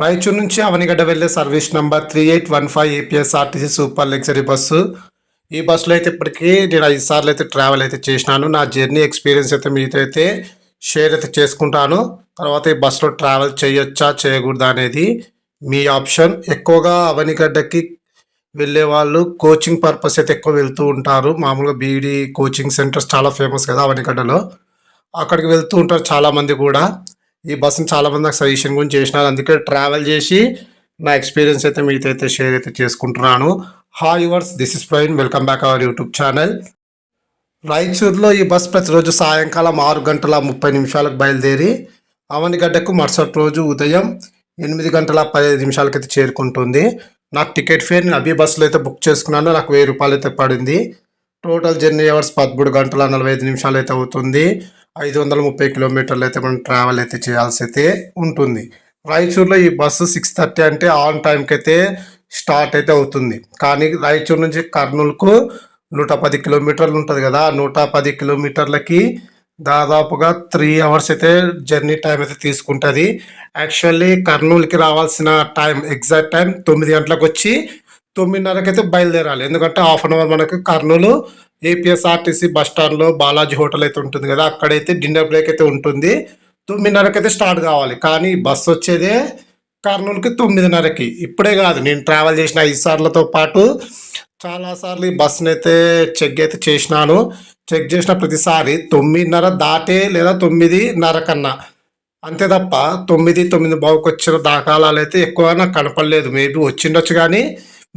రాయచూర్ నుంచి అవనిగడ్డ వెళ్ళే service number three eight one five APSRTC super luxury bus. ఈ బస్సులో అయితే ఇప్పటికీ నేను ఐదు సార్లు అయితే ట్రావెల్ అయితే చేసినాను. నా జర్నీ ఎక్స్పీరియన్స్ అయితే మీతో అయితే షేర్ అయితే చేసుకుంటాను. తర్వాత ఈ బస్సులో ట్రావెల్ చేయొచ్చా చేయకూడదా అనేది మీ ఆప్షన్ ఎక్కువగా అవనిగడ్డకి వెళ్ళే వాళ్ళు కోచింగ్ పర్పస్ అయితే ఎక్కువ వెళ్తూ ఉంటారు. మామూలుగా బీఈడి కోచింగ్ సెంటర్స్ చాలా ఫేమస్ కదా అవనిగడ్డలో. అక్కడికి వెళ్తూ ఉంటారు చాలామంది కూడా. ఈ బస్సుని చాలామంది నాకు సజెషన్ గురించి చేసినారు. అందుకే ట్రావెల్ చేసి నా ఎక్స్పీరియన్స్ అయితే మీతో అయితే షేర్ అయితే చేసుకుంటున్నాను. Hi yours this is Praveen welcome back our YouTube channel రాయచూర్లో ఈ బస్ ప్రతిరోజు సాయంకాలం ఆరు గంటల ముప్పై నిమిషాలకు బయలుదేరి అవనిగడ్డకు మరుసటి రోజు ఉదయం ఎనిమిది గంటల పదిహేను నిమిషాలకైతే చేరుకుంటుంది. నాకు టికెట్ ఫేర్ నేను అభి బస్సులో అయితే బుక్ చేసుకున్నాను. నాకు వెయ్యి రూపాయలు అయితే పడింది. టోటల్ జర్నీ అవర్స్ పదమూడు గంటల నలభై ఐదు నిమిషాలు అయితే అవుతుంది. ఐదు వందల ముప్పై కిలోమీటర్లు అయితే మనం ట్రావెల్ అయితే చేయాల్సి అయితే ఉంటుంది. రాయచూర్లో ఈ బస్సు సిక్స్ థర్టీ అంటే ఆన్ టైంకి అయితే స్టార్ట్ అయితే అవుతుంది. కానీ రాయచూర్ నుంచి కర్నూలుకు నూట పది కిలోమీటర్లు ఉంటుంది కదా నూట పది కిలోమీటర్లకి దాదాపుగా త్రీ అవర్స్ అయితే జర్నీ టైం అయితే తీసుకుంటుంది. యాక్చువల్లీ కర్నూలుకి రావాల్సిన టైం ఎగ్జాక్ట్ టైం తొమ్మిది గంటలకు వచ్చి తొమ్మిదిన్నరకైతే అయితే బయలుదేరాలి. ఎందుకంటే హాఫ్ అన్ అవర్ మనకు కర్నూలు ఏపీఎస్ఆర్టీసీ బస్ స్టాండ్లో బాలాజీ హోటల్ అయితే ఉంటుంది కదా అక్కడైతే డిన్నర్ బ్రేక్ అయితే ఉంటుంది. తొమ్మిదిన్నరకి అయితే స్టార్ట్ కావాలి. కానీ బస్సు వచ్చేదే కర్నూలుకి తొమ్మిదిన్నరకి. ఇప్పుడే కాదు నేను ట్రావెల్ చేసిన ఐదు సార్లతో పాటు చాలాసార్లు ఈ బస్సుని అయితే చెక్ అయితే చేసినాను. చెక్ చేసిన ప్రతిసారి తొమ్మిదిన్నర దాటే లేదా తొమ్మిదిన్నర కన్నా. అంతే తప్ప తొమ్మిది తొమ్మిది బావుకి వచ్చిన దాఖలాలు అయితే ఎక్కువ నాకు కనపడలేదు. మేబీ వచ్చిండొచ్చు కానీ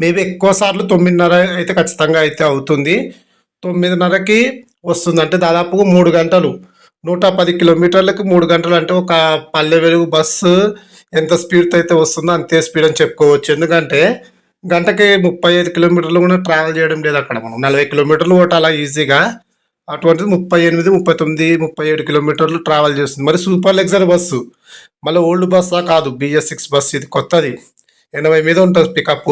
మేబీ ఎక్కువ సార్లు తొమ్మిదిన్నర అయితే ఖచ్చితంగా అయితే అవుతుంది. తొమ్మిదిన్నరకి వస్తుంది అంటే దాదాపు మూడు గంటలు. నూట పది కిలోమీటర్లకి మూడు గంటలు అంటే ఒక పల్లె వెలుగు బస్సు ఎంత స్పీడ్తో అయితే వస్తుందో అంతే స్పీడ్ అని చెప్పుకోవచ్చు. ఎందుకంటే గంటకి ముప్పై ఐదు కిలోమీటర్లు కూడా ట్రావెల్ చేయడం లేదు అక్కడ మనం. నలభై కిలోమీటర్లు కొట్టాలా ఈజీగా అటువంటిది ముప్పై ఎనిమిది ముప్పై తొమ్మిది ముప్పై ఏడు కిలోమీటర్లు ట్రావెల్ చేస్తుంది. మరి సూపర్ లగ్జర్ బస్సు మళ్ళీ ఓల్డ్ బస్సా కాదు బిఎస్ సిక్స్ బస్సు ఇది కొత్తది. ఎనభై మీద ఉంటుంది పికప్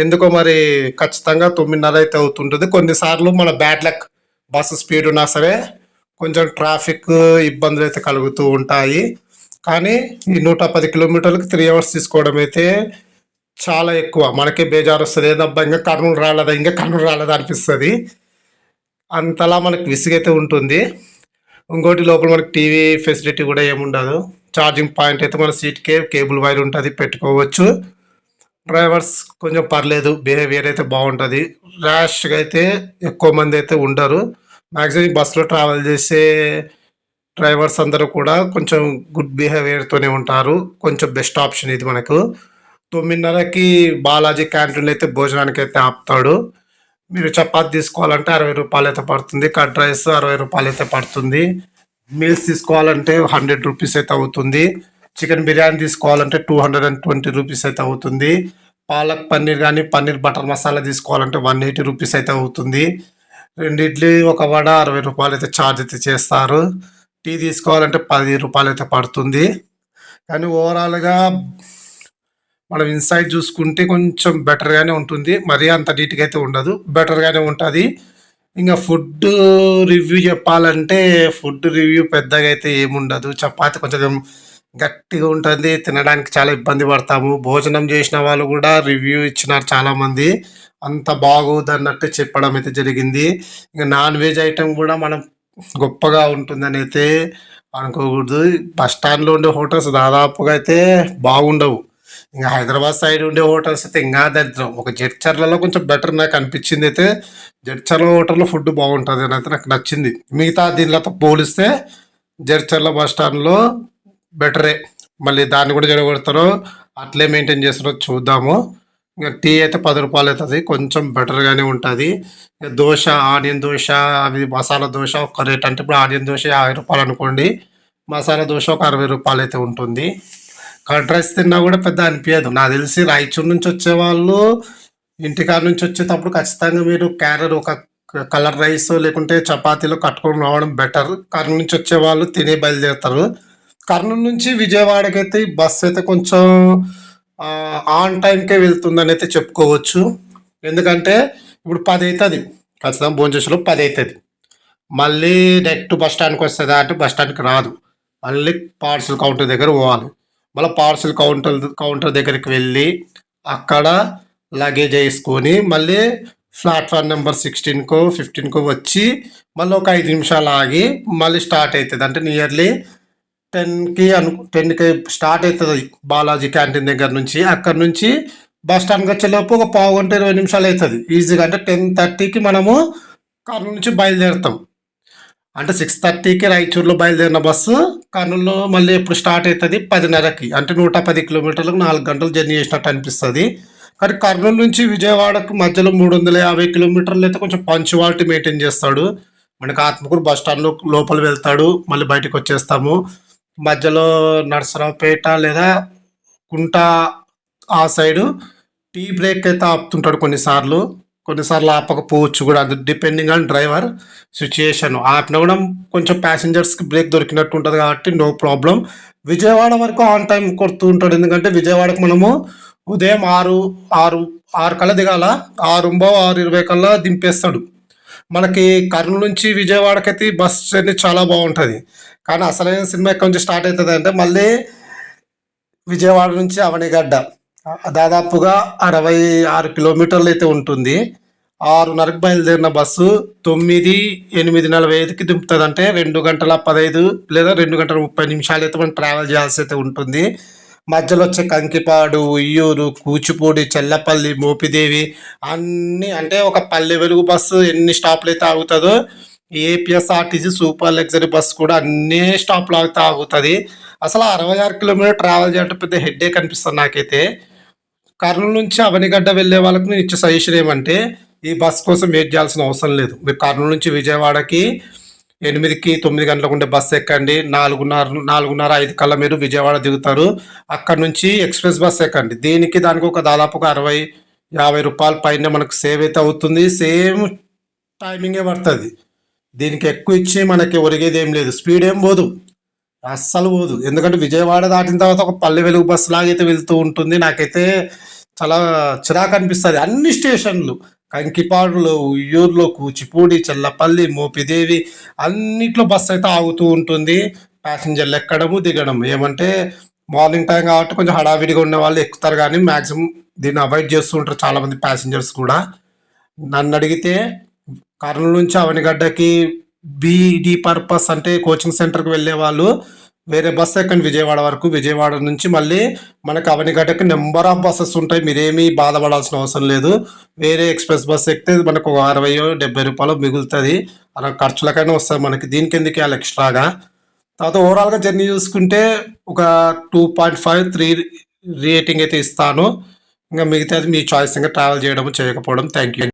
ఎందుకో మరి ఖచ్చితంగా తొమ్మిదిన్నర అయితే అవుతుంటుంది. కొన్నిసార్లు మన బ్యాడ్ లక్ బస్సు స్పీడ్ ఉన్నా సరే కొంచెం ట్రాఫిక్ ఇబ్బందులు అయితే కలుగుతూ ఉంటాయి. కానీ ఈ నూట పది కిలోమీటర్లకు త్రీ అవర్స్ తీసుకోవడం అయితే చాలా ఎక్కువ. మనకే బేజారు వస్తుంది. ఏదబ్బా ఇంకా కర్నూలు రాలేదా ఇంకా కర్నూలు రాలేదా అనిపిస్తుంది. అంతలా మనకు విసుగైతే ఉంటుంది. ఇంకోటి లోపల మనకి టీవీ ఫెసిలిటీ కూడా ఏముండదు. ఛార్జింగ్ పాయింట్ అయితే మన సీట్కే కేబుల్ వైర్ ఉంటుంది పెట్టుకోవచ్చు. డ్రైవర్స్ కొంచెం పర్లేదు బిహేవియర్ అయితే బాగుంటుంది. ర్యాష్గా అయితే ఎక్కువ మంది అయితే ఉండరు. మ్యాక్సిమం బస్సులో ట్రావెల్ చేసే డ్రైవర్స్ అందరూ కూడా కొంచెం గుడ్ బిహేవియర్తోనే ఉంటారు. కొంచెం బెస్ట్ ఆప్షన్ ఇది మనకు. తొమ్మిదిన్నరకి బాలాజీ క్యాంటీన్లో అయితే భోజనానికి అయితే ఆపుతాడు. మీరు చపాతి తీసుకోవాలంటే అరవై రూపాయలు అయితే పడుతుంది. కట్ రైస్ అరవై రూపాయలు అయితే పడుతుంది. మీల్స్ తీసుకోవాలంటే హండ్రెడ్ రూపీస్ అయితే అవుతుంది. చికెన్ బిర్యానీ తీసుకోవాలంటే two hundred and twenty rupees అయితే అవుతుంది. పాలక్ పన్నీర్ కానీ పన్నీర్ బటర్ మసాలా తీసుకోవాలంటే వన్ ఎయిటీ రూపీస్ అయితే అవుతుంది. రెండు ఇడ్లీ ఒక వడ అరవై రూపాయలు అయితే ఛార్జ్ అయితే చేస్తారు. టీ తీసుకోవాలంటే పది రూపాయలు అయితే పడుతుంది. కానీ ఓవరాల్గా మనం ఇన్సైడ్ చూసుకుంటే కొంచెం బెటర్గానే ఉంటుంది. మరీ అంత నీట్గా అయితే ఉండదు. బెటర్గానే ఉంటుంది. ఇంకా ఫుడ్ రివ్యూ చెప్పాలంటే ఫుడ్ రివ్యూ పెద్దగా అయితే ఏముండదు. చపాతి కొంచెం గట్టిగా ఉంటుంది తినడానికి చాలా ఇబ్బంది పడతాము. భోజనం చేసిన వాళ్ళు కూడా రివ్యూ ఇచ్చినారు చాలామంది. అంత బాగోదు అన్నట్టు చెప్పడం అయితే జరిగింది. ఇంకా నాన్ వెజ్ ఐటెం కూడా మనం గొప్పగా ఉంటుందని అయితే అనుకోకూడదు. బస్ స్టాండ్లో ఉండే హోటల్స్ దాదాపుగా అయితే బాగుండవు. ఇంకా హైదరాబాద్ సైడ్ ఉండే హోటల్స్ అయితే ఇంకా దరిద్రం. ఒక జడ్చర్లలో కొంచెం బెటర్ నాకు అనిపించింది అయితే జడ్చర్ల హోటల్లో ఫుడ్ బాగుంటుంది అని అయితే నాకు నచ్చింది. మిగతా దీనితో పోలిస్తే జడ్చర్ల బస్ స్టాండ్లో బెటరే. మళ్ళీ దాన్ని కూడా జరగొడతారో అట్లే మెయింటైన్ చేస్తారో చూద్దాము. ఇంకా టీ అయితే పది రూపాయలు అవుతుంది. కొంచెం బెటర్గానే ఉంటుంది. ఇంకా దోశ ఆనియన్ దోశ అవి మసాలా దోశ ఒక రేట్ అంటే ఇప్పుడు ఆనియన్ దోశ యాభై రూపాయలు అనుకోండి. మసాలా దోశ ఒక అరవై రూపాయలు అయితే ఉంటుంది. కర్డ్ రైస్ తిన్నా కూడా పెద్ద అనిపించదు నాకు తెలిసి రాయచూర్ నుంచి వచ్చేవాళ్ళు ఇంటికాడ నుంచి వచ్చేటప్పుడు ఖచ్చితంగా మీరు క్యారర్ ఒక కలర్ రైస్ లేకుంటే చపాతీలు కట్టుకొని రావడం బెటర్. కర్నూలు నుంచి వచ్చేవాళ్ళు తినే బయలుదేరుతారు. కర్నూలు నుంచి విజయవాడకి అయితే ఈ బస్సు అయితే కొంచెం ఆన్ టైంకే వెళ్తుందని అయితే చెప్పుకోవచ్చు. ఎందుకంటే ఇప్పుడు పది అవుతుంది ఖచ్చితంగా భోజనం పది అవుతుంది మళ్ళీ డైరెక్ట్ బస్ స్టాండ్కి వస్తుందా అంటే బస్ స్టాండ్కి రాదు. మళ్ళీ పార్సల్ కౌంటర్ దగ్గర పోవాలి. మళ్ళీ పార్సల్ కౌంటర్ కౌంటర్ దగ్గరికి వెళ్ళి అక్కడ లగేజ్ వేసుకొని మళ్ళీ ప్లాట్ఫామ్ నెంబర్ సిక్స్టీన్కో ఫిఫ్టీన్కో వచ్చి మళ్ళీ ఒక ఐదు నిమిషాలు ఆగి మళ్ళీ స్టార్ట్ అవుతుంది అంటే నియర్లీ టెన్కి అను టెన్కి స్టార్ట్ అవుతుంది బాలాజీ క్యాంటీన్ దగ్గర నుంచి. అక్కడ నుంచి బస్ స్టాండ్కి వచ్చేలోపు ఒక పావు గంట ఇరవై నిమిషాలు అవుతుంది. ఈజీగా అంటే టెన్ థర్టీకి మనము కర్నూలు నుంచి బయలుదేరుతాం. అంటే సిక్స్ థర్టీకి రాయచూరులో బయలుదేరిన బస్సు కర్నూలులో మళ్ళీ ఎప్పుడు స్టార్ట్ అవుతుంది? పదిన్నరకి. అంటే నూట పది కిలోమీటర్లకు నాలుగు గంటలు జర్నీ చేసినట్టు అనిపిస్తుంది. కానీ కర్నూలు నుంచి విజయవాడకు మధ్యలో మూడు వందల యాభై కిలోమీటర్లు అయితే కొంచెం పంచువాలిటీ మెయింటైన్ చేస్తాడు. మనకి ఆత్మకూరు బస్ స్టాండ్లో లోపల వెళ్తాడు. మళ్ళీ బయటకు వచ్చేస్తాము. మధ్యలో నర్సరావుపేట లేదా కుంట ఆ సైడు టీ బ్రేక్ అయితే ఆపుతుంటాడు కొన్నిసార్లు. కొన్నిసార్లు ఆపకపోవచ్చు కూడా. అది డిపెండింగ్ ఆన్ డ్రైవర్ సిచ్యుయేషన్ ఆపిన కూడా కొంచెం ప్యాసింజర్స్కి బ్రేక్ దొరికినట్టు ఉంటుంది కాబట్టి నో ప్రాబ్లం విజయవాడ వరకు ఆన్ టైం కొడుతూ ఉంటాడు. ఎందుకంటే విజయవాడకు మనము ఉదయం ఆరు ఆరు ఆరు కల్లా దిగాల. ఆరుంబో ఆరు ఇరవై కల్లా దింపేస్తాడు. మనకి కర్నూలు నుంచి విజయవాడకైతే బస్ జర్నీ చాలా బాగుంటుంది. కానీ అసలైన సినిమా ఎక్కడి నుంచి స్టార్ట్ అవుతుంది అంటే మళ్ళీ విజయవాడ నుంచి అవనిగడ్డ. దాదాపుగా అరవై ఆరు కిలోమీటర్లు అయితే ఉంటుంది. ఆరున్నరకు బయలుదేరిన బస్సు తొమ్మిది ఎనిమిది నలభై ఐదుకి దింపుతుంది అంటే రెండు గంటల పదహైదు లేదా రెండు గంటల ముప్పై నిమిషాలు అయితే మనం ట్రావెల్ చేయాల్సి అయితే ఉంటుంది. మధ్యలో వచ్చే కంకిపాడు ఉయ్యూరు కూచిపూడి చెల్లపల్లి మోపిదేవి అన్నీ అంటే ఒక పల్లె వెలుగు బస్సు ఎన్ని స్టాప్లు అయితే ఆగుతుందో ఏపీఎస్ఆర్టీసీ సూపర్ లగ్జరీ బస్సు కూడా అన్ని స్టాప్లు అయితే ఆగుతుంది అసలు అరవై ఆరు కిలోమీటర్ ట్రావెల్ చేయడం పెద్ద హెడ్డే కనిపిస్తుంది నాకైతే. కర్నూలు నుంచి అవనిగడ్డ వెళ్ళే వాళ్ళకి నేను ఇచ్చే సజెషన్ ఏమంటే ఈ బస్ కోసం వెయిట్ చేయాల్సిన అవసరం లేదు. మీరు కర్నూలు నుంచి విజయవాడకి ఎనిమిదికి తొమ్మిది గంటలకు ఉండే బస్సు ఎక్కండి. నాలుగున్నర నాలుగున్నర ఐదు కల్లా మీరు విజయవాడ దిగుతారు. అక్కడ నుంచి ఎక్స్ప్రెస్ బస్ ఎక్కండి. దీనికి దానికి ఒక దాదాపు ఒక అరవై యాభై రూపాయల పైన మనకు సేవ్ అయితే అవుతుంది. సేమ్ టైమింగే పడుతుంది. దీనికి ఎక్కువ ఇచ్చి మనకి ఒరిగేది ఏం లేదు. స్పీడ్ ఏం పోదు. అస్సలు పోదు. ఎందుకంటే విజయవాడ దాటిన తర్వాత ఒక పల్లె వెలుగు బస్సు లాగైతే వెళ్తూ ఉంటుంది. నాకైతే చాలా చిరాకు అనిపిస్తుంది. అన్ని స్టేషన్లు కంకిపాడులో ఉయ్యూరులో కూచిపూడి చల్లపల్లి మోపిదేవి అన్నిట్లో బస్సు అయితే ఆగుతూ ఉంటుంది. ప్యాసింజర్లు ఎక్కడము దిగడం ఏమంటే మార్నింగ్ టైం కాబట్టి కొంచెం హడావిడిగా ఉన్న వాళ్ళు ఎక్కుతారు కానీ మ్యాక్సిమం దీన్ని అవాయిడ్ చేస్తూ ఉంటారు చాలామంది ప్యాసింజర్స్ కూడా. నన్ను అడిగితే కర్నూలు నుంచి అవనిగడ్డకి బీడీ పర్పస్ అంటే కోచింగ్ సెంటర్కి వెళ్ళే వాళ్ళు వేరే బస్సు ఎక్కండి విజయవాడ వరకు విజయవాడ నుంచి మళ్ళీ మనకు అవనిగడ్డకి నెంబర్ ఆఫ్ బస్సెస్ ఉంటాయి. మీరేమీ బాధపడాల్సిన అవసరం లేదు. వేరే ఎక్స్ప్రెస్ బస్ ఎక్కితే మనకు ఒక అరవై డెబ్బై రూపాయలు మిగులుతుంది. అలా ఖర్చులకైనా వస్తుంది మనకి. దీనికి ఎందుకు ఇవ్వాలి ఎక్స్ట్రాగా తర్వాత ఓవరాల్గా జర్నీ చూసుకుంటే ఒక two point five three rating అయితే ఇస్తాను. ఇంకా మిగతాది మీ చాయిస్ ఇంకా ట్రావెల్ చేయడం చేయకపోవడం. Thank you